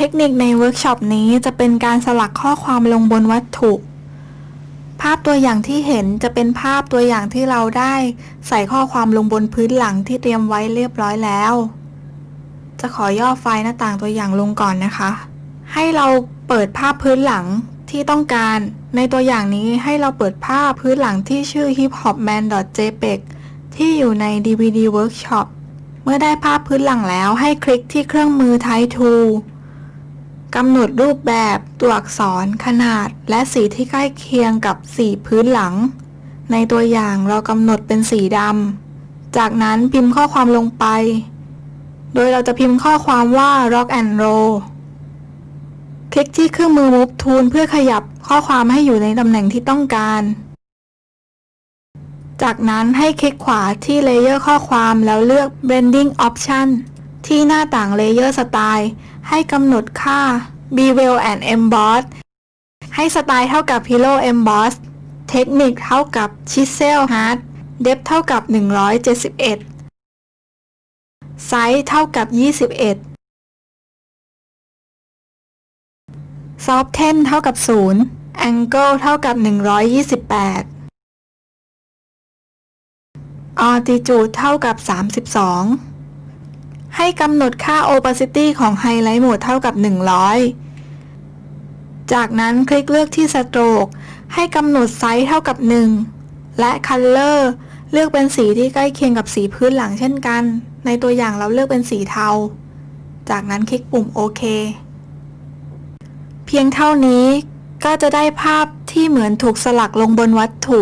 เทคนิคในเวิร์กช็อปนี้จะเป็นการสลักข้อความลงบนวัตถุ ภาพตัวอย่างที่เห็นจะเป็นภาพตัวอย่างที่เราได้ ใส่ข้อความลงบนพื้นหลังที่เตรียมไว้เรียบร้อยแล้ว จะขอย่อไฟล์หน้าต่างตัวอย่างลงก่อนนะคะ ให้เราเปิดภาพพื้นหลังที่ต้องการ ในตัวอย่างนี้ให้เราเปิดภาพพื้นหลังที่ชื่อ hiphopman.jpg ที่อยู่ใน DVD Workshop เมื่อได้ภาพพื้นหลังแล้วให้คลิกที่เครื่องมือ Type Tool กำหนดรูปแบบตัวอักษรขนาด และสีที่ใกล้เคียงกับสีพื้นหลัง ในตัวอย่างเรากำหนดเป็นสีดำ จากนั้นพิมพ์ข้อความลงไป โดยเราจะพิมพ์ข้อความว่า rock and roll คลิกที่เครื่องมือ Move Tool เพื่อขยับข้อความให้อยู่ในตำแหน่งที่ต้องการ จากนั้นให้คลิกขวาที่เลเยอร์ข้อความแล้วเลือก Blending Option ที่หน้าต่าง Layer Style ให้กำหนดค่า Bevel and Emboss ให้สไตล์เท่ากับ Pillow Emboss เทคนิคเท่ากับ Chisel Hard Depth เท่ากับ 171ไซส์เท่ากับ 21 Soften เท่ากับ 0 Angle เท่ากับ 128 Altitude เท่ากับ 32 กำหนดค่า Opacity ของ Highlight Mode เท่ากับ 100 จากนั้นคลิกเลือกที่ Stroke ให้กำหนดไซส์เท่ากับ 1 และ Color เลือกเป็นสีที่ใกล้เคียงกับสีพื้นหลังเช่นกัน ในตัวอย่างเราเลือกเป็นสีเทา จากนั้นคลิกปุ่มโอเค เพียงเท่านี้ก็จะได้ภาพที่เหมือนถูกสลักลงบนวัตถุ